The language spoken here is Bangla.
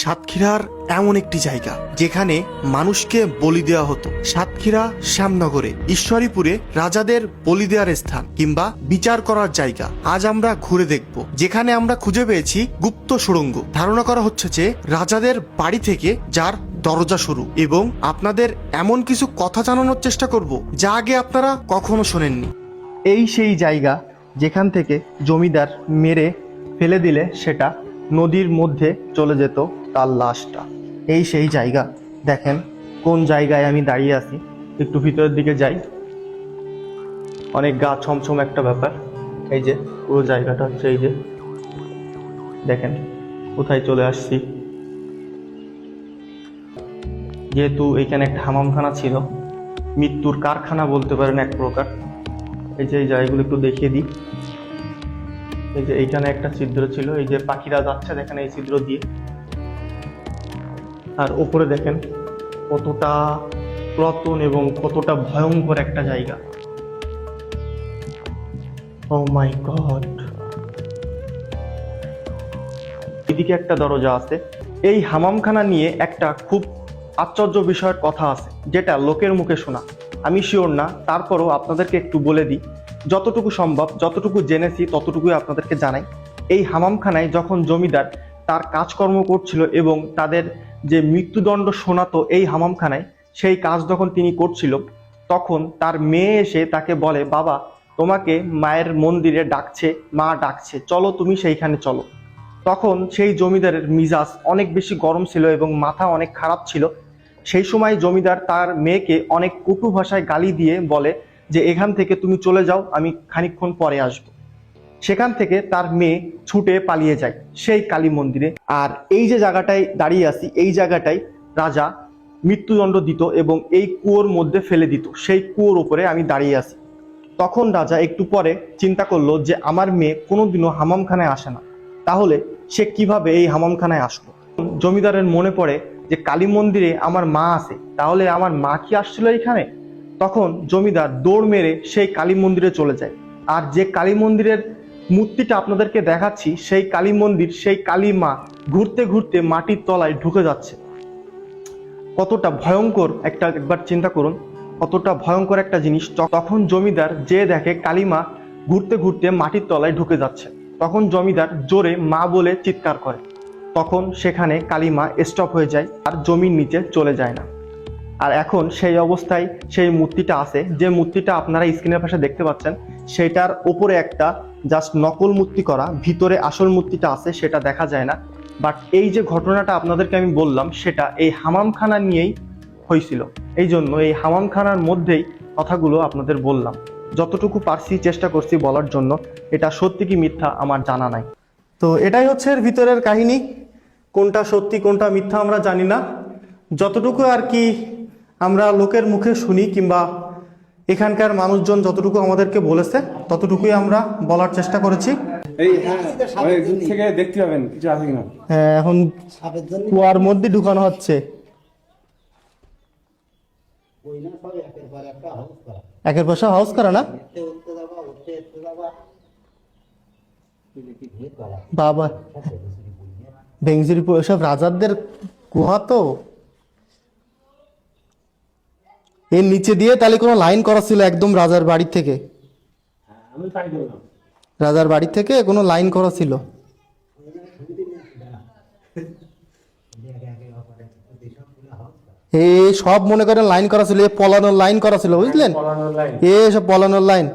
সাতক্ষীরার এমন একটি জায়গা যেখানে মানুষকে বলি দেওয়া হতো। সাতক্ষীরা শ্যামনগরে, ঈশ্বরীপুরে রাজাদের বলি দেওয়ার স্থান কিংবা বিচার করার জায়গা। আজ আমরা ঘুরে দেখব, যেখানে আমরা খুঁজে পেয়েছি গুপ্ত সুড়ঙ্গ। ধারণা করা হচ্ছে যে রাজাদের বাড়ি থেকে যার দরজা শুরু এবং আপনাদের এমন কিছু কথা জানানোর চেষ্টা করব যা আগে আপনারা কখনো শোনেননি। এই সেই জায়গা যেখান থেকে জমিদার মেরে ফেলে দিলে সেটা নদীর মধ্যে চলে যেত তার লাশটা। এই সেই জায়গা। দেখেন, কোন জায়গায় আমি দাঁড়িয়ে আছি। একটু ভিতরের দিকে যাই। অনেক গা ছমছম একটা ব্যাপার। এই যে, পুরো জায়গাটা হচ্ছে এই যে। দেখেন, কোথায় চলে আসছি। যেহেতু এখানে একটা হামামখানা ছিল, মৃত্যুর কারখানা বলতে পারেন এক প্রকার। এই যে, এই জায়গাগুলো একটু দেখিয়ে দিই। এই যে এইখানে একটা ছিদ্র ছিল, এই যে পাখিরা যাচ্ছে দেখেন এই ছিদ্র দিয়ে। আর ওপরে দেখেন কতটা পুরাতন এবং কতটা ভয়ঙ্কর একটা জায়গা। ও মাই গড এদিকে একটা দরজা আছে। এই হামামখানা নিয়ে একটা খুব আশ্চর্য বিষয়ের কথা আছে, যেটা লোকের মুখে শোনা। আমি শিওর না, তারপরও আপনাদেরকে একটু বলে দিই। যতটুকু সম্ভব, যতটুকু জেনেছি, ততটুকুই আপনাদেরকে জানাই। এই হামামখানায় যখন জমিদার তার কাজকর্ম করছিল এবং তাদের যে মৃত্যুদণ্ড শোনাতো এই হামামখানায়, সেই কাজ যখন তিনি করছিল, তখন তার মেয়ে এসে তাকে বলে, বাবা, তোমাকে মায়ের মন্দিরে ডাকছে, মা ডাকছে, চলো তুমি সেইখানে চলো। তখন সেই জমিদারের মিজাজ অনেক বেশি গরম ছিল এবং মাথা অনেক খারাপ ছিল। সেই সময় জমিদার তার মেয়েকে অনেক কটু ভাষায় গালি দিয়ে বলে যে এখান থেকে তুমি চলে যাও, আমি খানিকক্ষণ পরে আসব। সেখান থেকে তার মেয়ে ছুটে পালিয়ে যায় সেই কালী মন্দিরে। আর এই যে জায়গাটায় দাঁড়িয়ে আছি, এই জায়গাটায় রাজা মৃত্যুদণ্ড দিত এবং এই কুয়োর মধ্যে ফেলে দিত। সেই কুয়োর উপরে আমি দাঁড়িয়ে আছি। তখন রাজা একটু পরে চিন্তা করল যে আমার মেয়ে কোনোদিনও হামামখানায় আসে না। তাহলে সে কীভাবে এই হামামখানায় আসলো? জমিদারের মনে পড়ে যে কালী মন্দিরে আমার মা আছে, তাহলে আমার মা কি আসছিল এখানে? তখন জমিদার দৌড় মেরে সেই কালী মন্দিরে চলে যায়। আর যে কালী মন্দিরের মূর্তিটা আপনাদেরকে দেখাচ্ছি, সেই কালী মন্দির, সেই কালী মা ঘুরতে ঘুরতে মাটির তলায় ঢুকে যাচ্ছে। কতটা ভয়ঙ্কর একটা, একবার চিন্তা করুন, কতটা ভয়ঙ্কর একটা জিনিস। তখন জমিদার যে দেখে কালিমা ঘুরতে ঘুরতে মাটির তলায় ঢুকে যাচ্ছে। তখন জমিদার জোরে মা বলে চিৎকার করে। তখন সেখানে কালিমা স্টপ হয়ে যায় আর জমির নিচে চলে যায় না। আর এখন সেই অবস্থায় সেই মূর্তিটা আছে। যে মূর্তিটা আপনারা স্ক্রিনের পাশে দেখতে পাচ্ছেন, সেটার উপরে একটা জাস্ট নকল মূর্তি করা, ভিতরে আসল মূর্তিটা আছে, সেটা দেখা যায় না। বাট এই যে ঘটনাটা আপনাদেরকে আমি বললাম, সেটা এই হামামখানা নিয়েই হয়েছিল। এই জন্য এই হামামখানার মধ্যেই কথাগুলো আপনাদের বললাম। যতটুকু পারছি চেষ্টা করছি বলার জন্য, এটা সত্যি কি মিথ্যা আমার জানা নাই। তো এটাই হচ্ছে এর ভিতরের কাহিনী। কোনটা সত্যি, কোনটা মিথ্যা আমরা জানি না। যতটুকু আর কি আমরা লোকের মুখে শুনি কিংবা এখানকার মানুষজন যতটুকু আমাদেরকে বলেছে ততটুকুই আমরা বলার চেষ্টা করেছি। হ্যাঁ থেকে দেখতে পাবেন কিছু আছে কিনা। হ্যাঁ, এখন কুয়ার মধ্যে ঢুকানো হচ্ছে। সব একের পর একটা হাউস করা পয়সা হাউস করা না? বাবা বেংজির এসব রাজাদের কুহা তো? এর নিচে দিয়ে তাহলে কোনো লাইন করা ছিল একদম রাজার বাড়ি থেকে? রাজার বাড়ি থেকে কোনো লাইন করা ছিল? এ সব মনে করেন লাইন করা ছিল এ পলানোর লাইন করা ছিল বুঝলেন? এসব এ সব পলানোর লাইন।